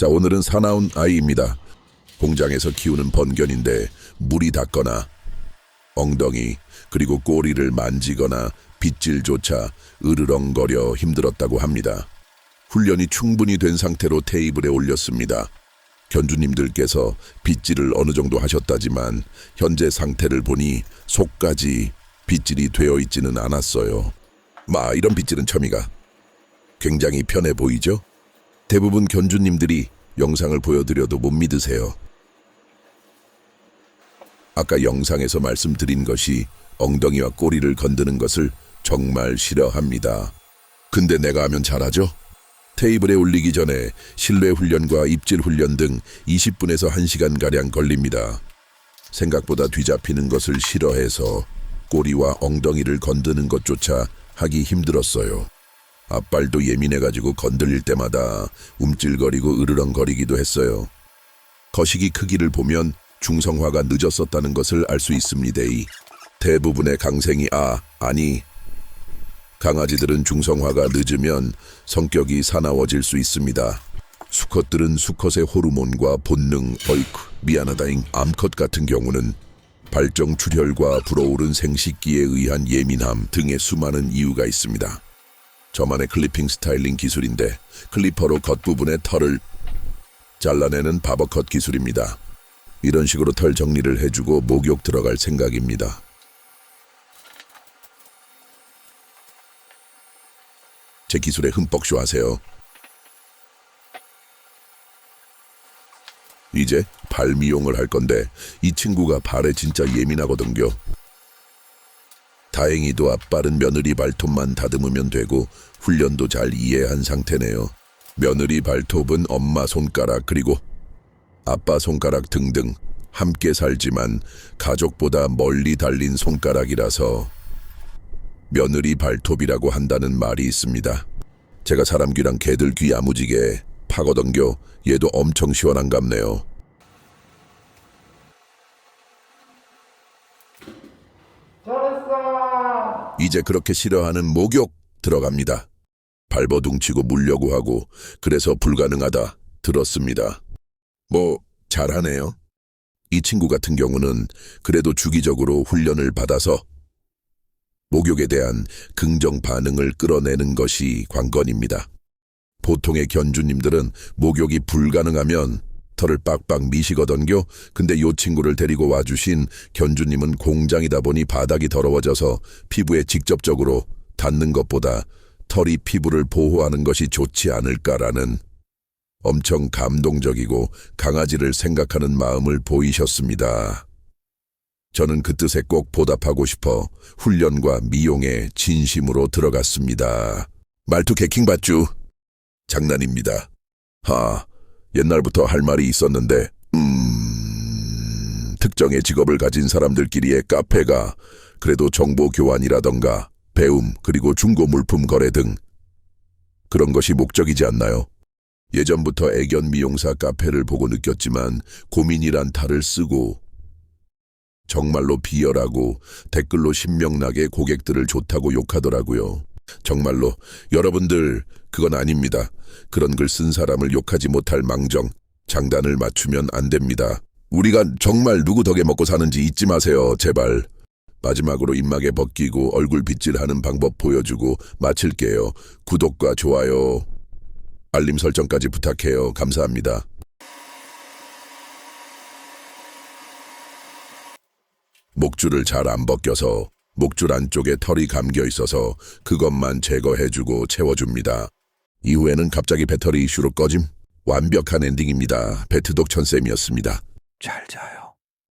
자, 오늘은 사나운 아이입니다. 공장에서 키우는 번견인데 물이 닿거나 엉덩이 그리고 꼬리를 만지거나 빗질조차 으르렁거려 힘들었다고 합니다. 훈련이 충분히 된 상태로 테이블에 올렸습니다. 견주님들께서 빗질을 어느 정도 하셨다지만 현재 상태를 보니 속까지 빗질이 되어 있지는 않았어요. 마 이런 빗질은 처미가 굉장히 편해 보이죠? 대부분 견주님들이 영상을 보여드려도 못 믿으세요. 아까 영상에서 말씀드린 것이 엉덩이와 꼬리를 건드는 것을 정말 싫어합니다. 근데 내가 하면 잘하죠? 테이블에 올리기 전에 실내 훈련과 입질 훈련 등 20분에서 1시간가량 걸립니다. 생각보다 뒤잡히는 것을 싫어해서 꼬리와 엉덩이를 건드는 것조차 하기 힘들었어요. 앞발도 예민해가지고 건들릴 때마다 움찔거리고 으르렁거리기도 했어요. 거시기 크기를 보면 중성화가 늦었었다는 것을 알 수 있습니다. 이 대부분의 강생이 아, 아니 강아지들은 중성화가 늦으면 성격이 사나워질 수 있습니다. 수컷들은 수컷의 호르몬과 본능, 어이쿠, 미안하다잉, 암컷 같은 경우는 발정 출혈과 불어오른 생식기에 의한 예민함 등의 수많은 이유가 있습니다. 저만의 클리핑 스타일링 기술인데 클리퍼로 겉부분의 털을 잘라내는 바버컷 기술입니다. 이런 식으로 털 정리를 해주고 목욕 들어갈 생각입니다. 제 기술에 흠뻑 쇼하세요. 이제 발 미용을 할 건데 이 친구가 발에 진짜 예민하거든요. 다행히도 앞발은 며느리 발톱만 다듬으면 되고 훈련도 잘 이해한 상태네요. 며느리 발톱은 엄마 손가락 그리고 아빠 손가락 등등 함께 살지만 가족보다 멀리 달린 손가락이라서 며느리 발톱이라고 한다는 말이 있습니다. 제가 사람 귀랑 개들 귀 야무지게 파거든요. 얘도 엄청 시원한갑네요. 잘했어. 이제 그렇게 싫어하는 목욕 들어갑니다. 발버둥치고 물려고 하고 그래서 불가능하다 들었습니다. 뭐 잘하네요. 이 친구 같은 경우는 그래도 주기적으로 훈련을 받아서 목욕에 대한 긍정 반응을 끌어내는 것이 관건입니다. 보통의 견주님들은 목욕이 불가능하면 털을 빡빡 미시거든요. 근데 요 친구를 데리고 와주신 견주님은 공장이다 보니 바닥이 더러워져서 피부에 직접적으로 닿는 것보다 털이 피부를 보호하는 것이 좋지 않을까라는 엄청 감동적이고 강아지를 생각하는 마음을 보이셨습니다. 저는 그 뜻에 꼭 보답하고 싶어 훈련과 미용에 진심으로 들어갔습니다. 말투 개킹 봤쥬? 장난입니다. 하, 옛날부터 할 말이 있었는데, 음, 특정의 직업을 가진 사람들끼리의 카페가 그래도 정보 교환이라던가 배움 그리고 중고 물품 거래 등 그런 것이 목적이지 않나요? 예전부터 애견 미용사 카페를 보고 느꼈지만 고민이란 탈을 쓰고 정말로 비열하고 댓글로 신명나게 고객들을 좋다고 욕하더라고요. 정말로 여러분들 그건 아닙니다. 그런 글 쓴 사람을 욕하지 못할 망정 장단을 맞추면 안 됩니다. 우리가 정말 누구 덕에 먹고 사는지 잊지 마세요. 제발. 마지막으로 입막에 벗기고 얼굴 빗질하는 방법 보여주고 마칠게요. 구독과 좋아요, 알림 설정까지 부탁해요. 감사합니다. 목줄을 잘 안 벗겨서 목줄 안쪽에 털이 감겨 있어서 그것만 제거해주고 채워줍니다. 이후에는 갑자기 배터리 이슈로 꺼짐. 완벽한 엔딩입니다. 배트독 천쌤이었습니다. 잘 자요.